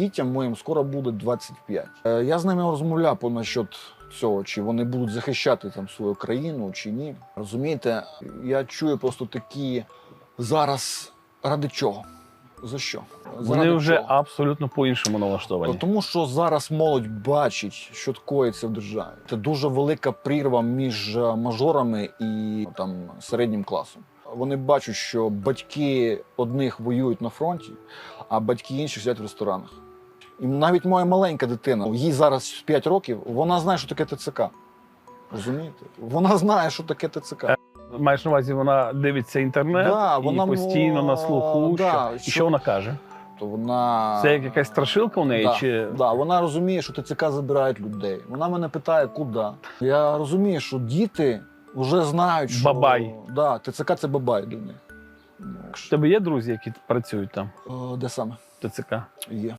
дітям моїм скоро буде 25. Е, Я з ними розмовляв по насчет цього, чи вони будуть захищати там свою країну, чи ні. Розумієте, я чую просто такі зараз ради чого? За що? Вони Заради вже чого? абсолютно по-іншому налаштовані. Тому що зараз молодь бачить, що коїться в державі. Це дуже велика прірва між е, мажорами і там середнім класом. Вони бачать, що батьки одних воюють на фронті, а батьки інших сидять в ресторанах. І навіть моя маленька дитина, їй зараз 5 років, вона знає, що таке ТЦК. Розумієте? Вона знає, що таке ТЦК. Маєш на увазі, вона дивиться інтернет Да, і вона, постійно на слуху. да, що... І що- вона каже? То вона Це як якась страшилка у неї? Да, Чи да, вона розуміє, що ТЦК забирають людей. Вона мене питає, куди. Я розумію, що діти вже знають, що Бабай. Да, ТЦК це бабай для них. В тебе є друзі, які працюють там? е, Де саме? ТЦК? Є.